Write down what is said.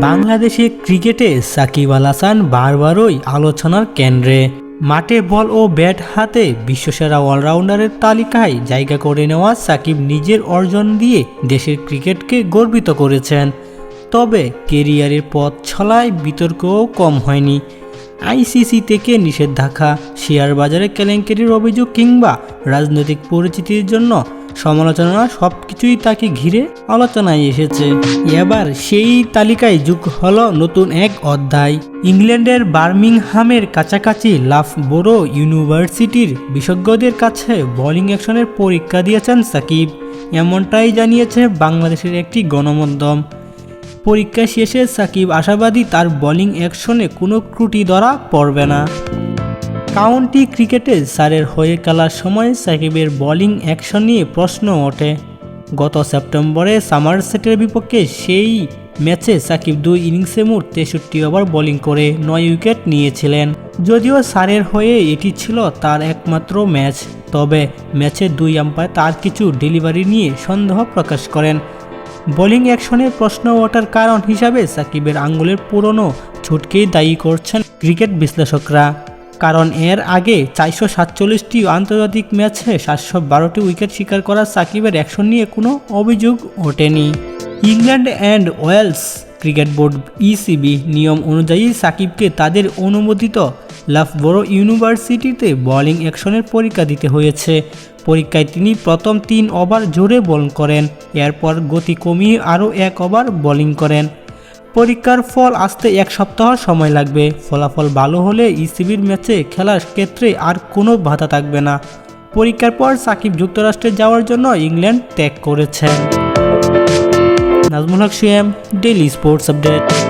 বাংলাদেশে ক্রিকেটে সাকিব আল হাসান বারবারই আলোচনার কেন্দ্রে। মাঠে বল ও ব্যাট হাতে বিশ্বসেরা অলরাউন্ডারের তালিকায় জায়গা করে নেওয়া সাকিব নিজের অর্জন দিয়ে দেশের ক্রিকেটকে গর্বিত করেছেন। তবে কেরিয়ারের পথ ছলায় বিতর্কও কম হয়নি। আইসিসি থেকে নিষেধাজ্ঞা শেয়ার বাজারে কেলেঙ্কারির অভিযোগ কিংবা রাজনৈতিক পরিচিতির জন্য সমালোচনা সব কিছুই তাকে ঘিরে আলোচনায় এসেছে। এবার সেই তালিকায় যুগ হলো নতুন এক অধ্যায়। ইংল্যান্ডের বার্মিংহামের কাছাকাছি লাফবোরো ইউনিভার্সিটির বিশেষজ্ঞদের কাছে বোলিং অ্যাকশনের পরীক্ষা দিয়েছেন সাকিব। এমনটাই জানিয়েছে বাংলাদেশের একটি গণমাধ্যম। পরীক্ষা শেষে সাকিব আশাবাদী তার বোলিং অ্যাকশনে কোনো ত্রুটি ধরা পড়বে না। কাউন্টি ক্রিকেটে সারের হয়ে খেলার সময় সাকিবের বোলিং অ্যাকশন নিয়ে প্রশ্ন ওঠে। গত সেপ্টেম্বরে সামারসেটের বিপক্ষে সেই ম্যাচে সাকিব দুই ইনিংসে মোট তেষট্টি ওভার বোলিং করে নয় উইকেট নিয়েছিলেন। যদিও সারের হয়ে এটি ছিল তার একমাত্র ম্যাচ, তবে ম্যাচে দুই আম্পায়ার তার কিছু ডেলিভারি নিয়ে সন্দেহ প্রকাশ করেন। বোলিং অ্যাকশনে প্রশ্ন ওঠার কারণ হিসাবে সাকিবের আঙ্গুলের পুরনো ছুটকেই দায়ী করছেন ক্রিকেট বিশ্লেষকরা। কারণ এর আগে চারশো সাতচল্লিশটি আন্তর্জাতিক ম্যাচে সাতশো বারোটি উইকেট শিকার করা সাকিবের অ্যাকশন নিয়ে কোনো অভিযোগ ওঠেনি। England and Wales cricket board ECB নিয়ম অনুযায়ী সাকিবকে তাদের অনুমোদিত লাফবরো ইউনিভার্সিটিতে বোলিং অ্যাকশনের পরীক্ষা দিতে হয়েছে। পরীক্ষায় তিনি প্রথম তিন ওভার জোরে বল করেন, এরপর গতি কমিয়ে আরও এক ওভার বোলিং করেন। পরীক্ষার ফল আসতে এক সপ্তাহ সময় লাগবে। ফলাফল ভালো হলে ইসিবির ম্যাচে খেলার ক্ষেত্রে আর কোনো বাধা থাকবে না। পরীক্ষার পর সাকিব যুক্তরাষ্ট্রে যাওয়ার জন্য ইংল্যান্ড ত্যাগ করেছেন। Nazmul Haque CM, daily sports update.